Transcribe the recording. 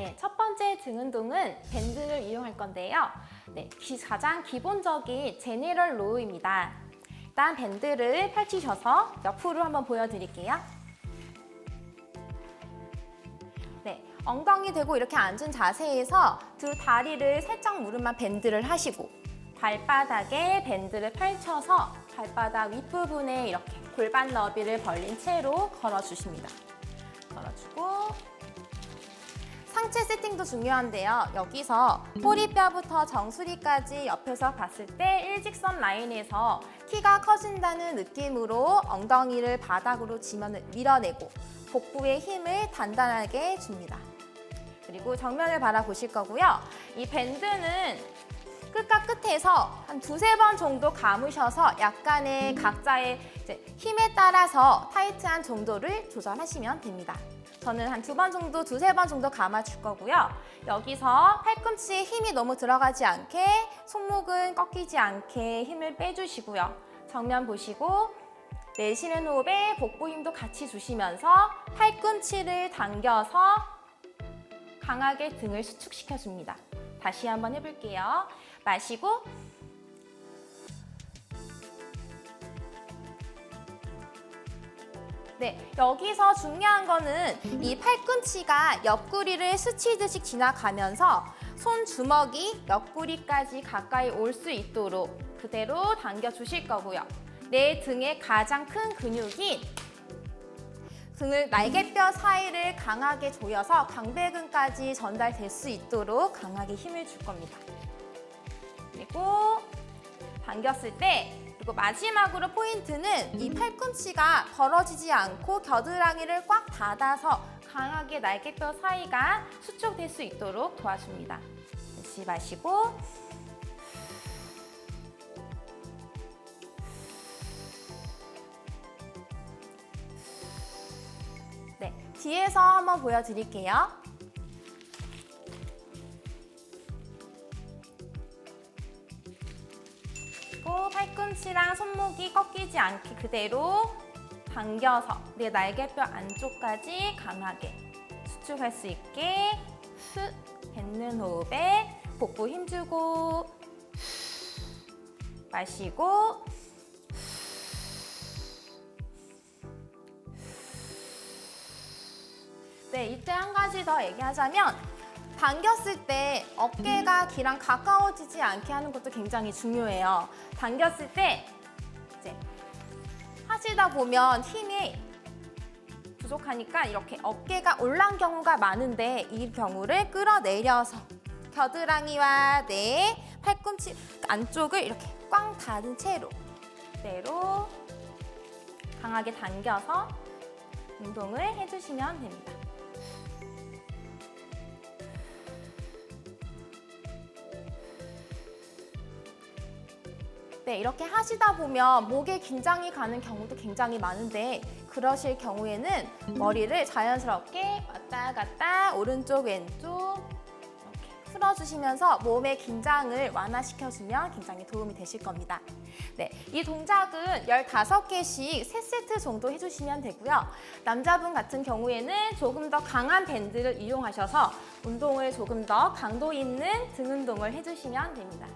네, 첫 번째 등 운동은 밴드를 이용할 건데요. 네, 기- 가장 기본적인 제네럴 로우입니다. 일단 밴드를 펼치셔서 옆으로 한번 보여드릴게요. 네, 엉덩이 대고 이렇게 앉은 자세에서 두 다리를 살짝 무릎만 밴드를 하시고 발바닥에 밴드를 펼쳐서 발바닥 윗부분에 이렇게 골반 너비를 벌린 채로 걸어주십니다. 걸어주고 상체 세팅도 중요한데요. 여기서 꼬리뼈부터 정수리까지 옆에서 봤을 때 일직선 라인에서 키가 커진다는 느낌으로 엉덩이를 바닥으로 지면 밀어내고 복부의 힘을 단단하게 줍니다. 그리고 정면을 바라보실 거고요. 이 밴드는 끝과 끝에서 한 두세 번 정도 감으셔서 약간의 각자의 힘에 따라서 타이트한 정도를 조절하시면 됩니다. 저는 한 두 번 정도, 두세 번 정도 감아줄 거고요. 여기서 팔꿈치에 힘이 너무 들어가지 않게 손목은 꺾이지 않게 힘을 빼주시고요. 정면 보시고 내쉬는 호흡에 복부 힘도 같이 주시면서 팔꿈치를 당겨서 강하게 등을 수축시켜 줍니다. 다시 한번 해볼게요. 마시고 네, 여기서 중요한 거는 이 팔꿈치가 옆구리를 스치듯이 지나가면서 손 주먹이 옆구리까지 가까이 올 수 있도록 그대로 당겨 주실 거고요. 내 등의 가장 큰 근육인 등을 날개뼈 사이를 강하게 조여서 광배근까지 전달될 수 있도록 강하게 힘을 줄 겁니다. 그리고 당겼을 때 그리고 마지막으로 포인트는 이 팔꿈치가 벌어지지 않고 겨드랑이를 꽉 닫아서 강하게 날개뼈 사이가 수축될 수 있도록 도와줍니다. 다시 마시고 네, 뒤에서 한번 보여드릴게요. 그리고 팔꿈치랑 손목이 꺾이지 않게 그대로 당겨서 내 날개뼈 안쪽까지 강하게 수축할 수 있게 후 뱉는 호흡에 복부 힘주고 마시고 네, 이때 한 가지 더 얘기하자면 당겼을 때 어깨가 귀랑 가까워지지 않게 하는 것도 굉장히 중요해요. 당겼을 때 이제 하시다 보면 힘이 부족하니까 이렇게 어깨가 올란 경우가 많은데 이 경우를 끌어내려서 겨드랑이와 내 팔꿈치 안쪽을 이렇게 꽝 닫은 채로 그대로 강하게 당겨서 운동을 해주시면 됩니다. 네, 이렇게 하시다 보면 목에 긴장이 가는 경우도 굉장히 많은데 그러실 경우에는 머리를 자연스럽게 왔다 갔다 오른쪽 왼쪽 풀어주시면서 몸의 긴장을 완화시켜주면 굉장히 도움이 되실 겁니다. 네, 이 동작은 15개씩 3세트 정도 해주시면 되고요. 남자분 같은 경우에는 조금 더 강한 밴드를 이용하셔서 운동을 조금 더 강도 있는 등 운동을 해주시면 됩니다.